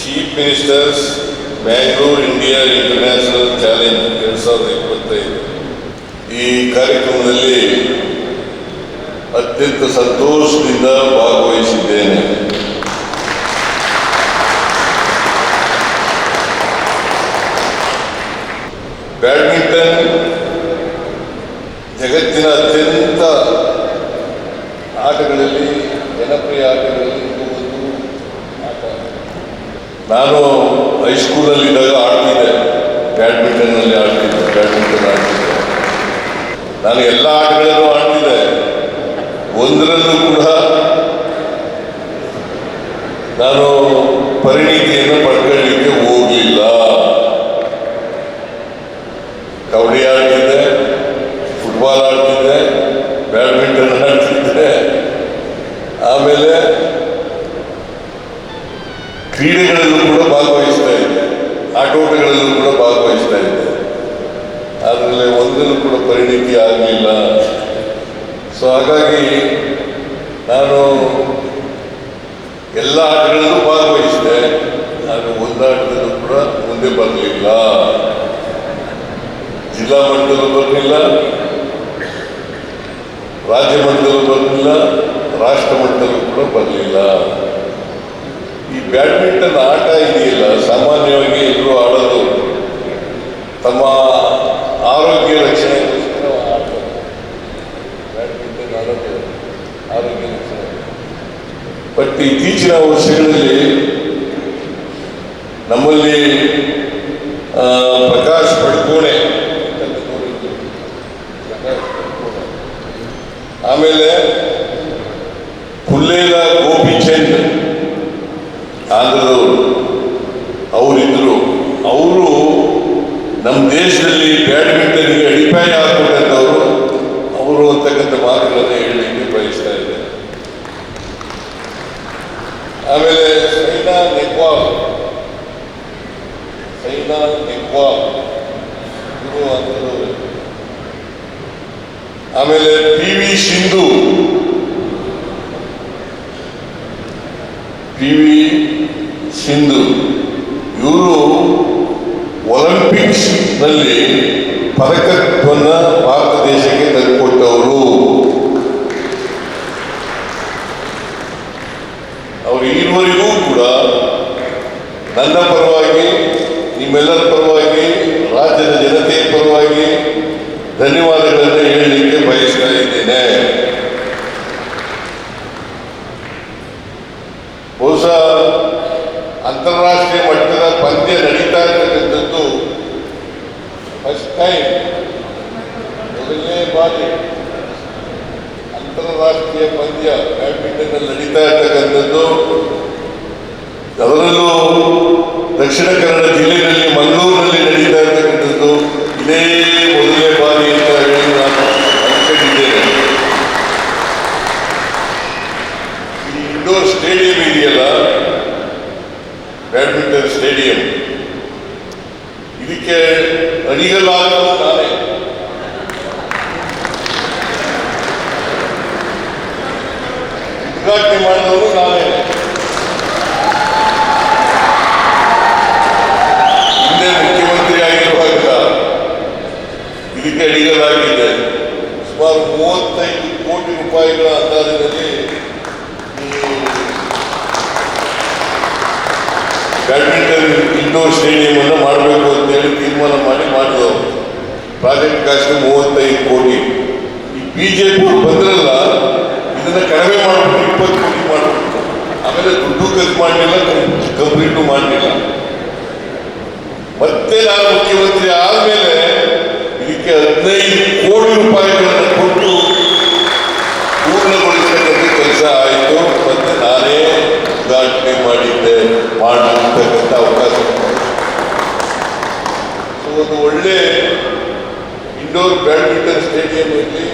Chief ministers Bangalore India international challenge ಎರಡು ಸಾವಿರದ ಇಪ್ಪತ್ತೈದು. ಈ ಕಾರ್ಯಕ್ರಮದಲ್ಲಿ ಅತ್ಯಂತ ಸಂತೋಷದಿಂದ ಭಾಗವಹಿಸಿದ್ದೇನೆ. ಬ್ಯಾಡ್ಮಿಂಟನ್ ಜಗತ್ತಿನ ಅತ್ಯಂತ ಆಟಗಳಲ್ಲಿ ಜನಪ್ರಿಯ ಆಟಗಳಲ್ಲಿ ಇದು ಒಂದು ಆಟ ನಾನು ಹೈಸ್ಕೂಲಲ್ಲಿದ್ದಾಗ ಆಡ್ತಿದ್ದೆ. ಬ್ಯಾಡ್ಮಿಂಟನ್ನಲ್ಲಿ ಆಡ್ತಿದ್ದೆ ಬ್ಯಾಡ್ಮಿಂಟನ್ ಆಡ್ತಿದ್ದೆ. ನಾನು ಎಲ್ಲ ಆಟಗಳಲ್ಲೂ ಆಡ್ತಿದ್ದೆ. ಒಂದರಲ್ಲೂ ಕೂಡ ನಾನು ಪರಿಣಿತಿಯನ್ನು ಪಡ್ಕೊಳ್ಳಿಕ್ಕೆ ಹೋಗಲಿಲ್ಲ ಕಬಡ್ಡಿ ಆಡ್ತಿದ್ದೆ ಫುಟ್ಬಾಲ್ ಆಡ್ತಿದ್ದೆ ಬ್ಯಾಡ್ಮಿಂಟನ್ ಆಡ್ತಿದ್ದೆ ಆಮೇಲೆ ಕ್ರೀಡೆಗಳಲ್ಲೂ ಕೂಡ ಭಾಗವಹಿಸ್ತಾ ಇದ್ದೆ ಆಟೋಟಗಳಲ್ಲೂ ಕೂಡ ಭಾಗವಹಿಸ್ತಾ ಇದ್ದೆ. ಆದರೆ ಒಂದಲ್ಲೂ ಕೂಡ ಪರಿಣಿತಿ ಆಗಲಿಲ್ಲ. ಸೊ ಹಾಗಾಗಿ ನಾನು ಎಲ್ಲ ಆಟಗಳಲ್ಲೂ ಭಾಗವಹಿಸಿದೆ. ನಾನು ಒಂದಾಟದಲ್ಲೂ ಕೂಡ ಮುಂದೆ ಬರಲಿಲ್ಲ. ಜಿಲ್ಲಾ ಮಟ್ಟದಲ್ಲೂ ಬರಲಿಲ್ಲ. ರಾಜ್ಯ ಮಟ್ಟದಲ್ಲೂ ಬರಲಿಲ್ಲ. ರಾಷ್ಟ್ರ ಮಟ್ಟದಲ್ಲೂ ಕೂಡ ಬರಲಿಲ್ಲ. ಈ ಬ್ಯಾಡ್ಮಿಂಟನ್ ಆಟ ಇದೆಯಲ್ಲ, ಸಾಮಾನ್ಯವಾಗಿ ಎಲ್ಲರೂ ಆಡೋದು ತಮ್ಮ ಆರೋಗ್ಯ ರಕ್ಷಣೆ. ಬ್ಯಾಡ್ಮಿಂಟನ್ ಆಡೋದು ಆರೋಗ್ಯ ರಕ್ಷಣೆ. ಬಟ್ ಇತ್ತೀಚಿನ ವರ್ಷಗಳಲ್ಲಿ ನಮ್ಮಲ್ಲಿ ಪ್ರಕಾಶ್ ಪಡ್ಕೋಣೆ. ಆಮೇಲೆ ಗೋಪಿಚಂದ್ ಆಂಧ್ರದವರು ಅವರಿದ್ರು, ಅವರು ನಮ್ಮ ದೇಶದಲ್ಲಿ ಬ್ಯಾಡ್ಮಿಂಟನ್ಗೆ ಅಡಿಪಾಯ ಹಾಕೊಂಡಂಥವ್ರು ಅವರು ಅಂತಕ್ಕಂಥ ಮಾತುಗಳನ್ನು ಹೇಳಲಿಕ್ಕೆ ಬಯಸ್ತಾ ಇದ್ದಾರೆ ಆಮೇಲೆ ಸೈನಾ ನೆಹ್ವಾಲ್ ಸೈನಾ ನೆಹ್ವಾಲ್ ಗುರು ಅಂತ ಆಮೇಲೆ P V Sindhu, P V Sindhu. ಇವರು ಒಲಿಂಪಿಕ್ಸ್ನಲ್ಲಿ ಪದಕವನ್ನ ಭಾರತ ದೇಶಕ್ಕೆ ತಂದುಕೊಟ್ಟವರು. ಅವರು ಈವರೆಗೂ ಕೂಡ ನನ್ನ ಪರವಾಗಿ, ನಿಮ್ಮೆಲ್ಲರ ಪರವಾಗಿ, ರಾಜ್ಯದ ಜನತೆಯ ಪರವಾಗಿ ಧನ್ಯವಾದಗಳನ್ನು ಹೇಳಲಿಕ್ಕೆ ಬಯಸ್ತಾ ಇದ್ದೇನೆ. ಬಹುಶಃ ಅಂತಾರಾಷ್ಟ್ರೀಯ ಮಟ್ಟದ ಪಂದ್ಯ ನಡೀತಾ ಇರತಕ್ಕಂಥದ್ದು ಫಸ್ಟ್ ಟೈಮ್ ಮೊದಲನೇ ಬಾರಿ ಅಂತಾರಾಷ್ಟ್ರೀಯ ಪಂದ್ಯ ಬ್ಯಾಡ್ಮಿಂಟನ್ ನಡೀತಾ ಇರತಕ್ಕಂಥದ್ದು ಅದರಲ್ಲೂ ದಕ್ಷಿಣ ಕನ್ನಡ ಜಿಲ್ಲೆಯಲ್ಲಿ ಮಂಗಳೂರಿನಲ್ಲಿ ನಡೀತಾ ಇರತಕ್ಕಂಥದ್ದು ಇದೇ ಮೊದಲನೇ ಬಾರಿ ಅಂತ ಹೇಳಿ ನಾನು ಇಂಡೋರ್ ಸ್ಟೇಡಿಯಂ ಇದೆಯಲ್ಲ ಬ್ಯಾಡ್ಮಿಂಟನ್ ಸ್ಟೇಡಿಯಂ ಇದಕ್ಕೆ ಅಡಿಗಲಾಗಲು ನಾನೇ ಉದ್ಘಾಟನೆ ಮಾಡಿದವರು ನಾನೇ ಹಿಂದೆ ಮುಖ್ಯಮಂತ್ರಿ ಆಗಿರುವಾಗ ಇದಕ್ಕೆ ಅಡಿಗಲಾಗಿದೆ ಸುಮಾರು ಮೂವತ್ತೈದು ಕೋಟಿ ರೂಪಾಯಿಗಳ ಅಂದಾಜಿನಲ್ಲಿ ಈ ಬ್ಯಾಡ್ಮಿಂಟನ್ ಇಂಡೋರ್ ಸ್ಟೇಡಿಯಂ ಅನ್ನು ಮಾಡಬೇಕು ಅಂತೇಳಿ ತೀರ್ಮಾನ ಮಾಡಿ ಮಾಡಿದವರು ಪ್ರಾಜೆಕ್ಟ್ ಕಾಸ್ಟ್ ಮೂವತ್ತೈದು ಕೋಟಿ. ಈ ಬಿಜೆಪಿ ಬಂದ್ರಲ್ಲ, ಇದನ್ನ ಕಡಿಮೆ ಮಾಡಬೇಕು ಇಪ್ಪತ್ತು ಕೋಟಿ ಮಾಡಬೇಕು ಆಮೇಲೆ ದುಡ್ಡು ಖರ್ಚು ಮಾಡಲಿಲ್ಲ ಕಂಪ್ಲೀಟು ಮಾಡಲಿಲ್ಲ. ಮತ್ತೆ ನಾನು ಮುಖ್ಯಮಂತ್ರಿ ಆದಮೇಲೆ ಇದಕ್ಕೆ ಹದಿನೈದು ಕೋಟಿ ರೂಪಾಯಿಗಳನ್ನು ಕೊಟ್ಟು ಪೂರ್ಣಗೊಳಿಸತಕ್ಕಂಥ ಕೆಲಸ ಆಯಿತು ಮತ್ತೆ ನಾನೇ ಉದ್ಘಾಟನೆ ಮಾಡಿದ್ದೆ ಮಾಡತಕ್ಕಂಥ ಅವಕಾಶ ಸೊ ಒಂದು ಒಳ್ಳೆ ಇಂಡೋರ್ ಬ್ಯಾಡ್ಮಿಂಟನ್ ಸ್ಟೇಡಿಯಂ ಇರಲಿ.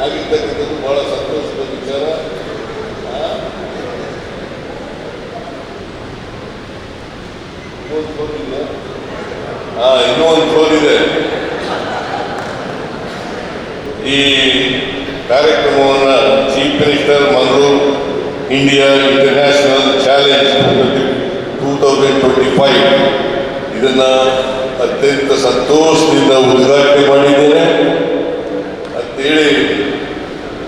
ಆಗಿರ್ತಕ್ಕಂಥದ್ದು ಬಹಳ ಸಂತೋಷದ ವಿಚಾರ. ಇನ್ನೂ ಒಂದು ಫೋನ್ ಇದೆ. ಈ ಕಾರ್ಯಕ್ರಮವನ್ನು chief minister Mangaluru India international challenge two thousand twenty five ಇದನ್ನ ಅತ್ಯಂತ ಸಂತೋಷದಿಂದ ಉದ್ಘಾಟನೆ ಮಾಡಿದ್ದೇನೆ. ಅಂತೇಳಿ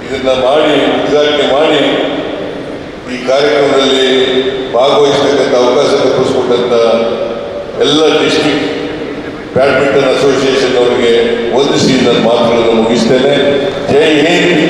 ಇದನ್ನ ಮಾಡಿ, ಉದ್ಘಾಟನೆ ಮಾಡಿ ಈ ಕಾರ್ಯಕ್ರಮದಲ್ಲಿ ಭಾಗವಹಿಸತಕ್ಕಂಥ ಅವಕಾಶ ಕಲ್ಪಿಸಿಕೊಟ್ಟಂತ ಎಲ್ಲ ಡಿಸ್ಟ್ರಿಕ್ಟ್ ಬ್ಯಾಡ್ಮಿಂಟನ್ ಅಸೋಸಿಯೇಷನ್ ಅವರಿಗೆ ವಂದಿಸಿ ನನ್ನ ಮಾತುಗಳನ್ನು ಮುಗಿಸ್ತೇನೆ. ಜೈ ಹಿಂದ್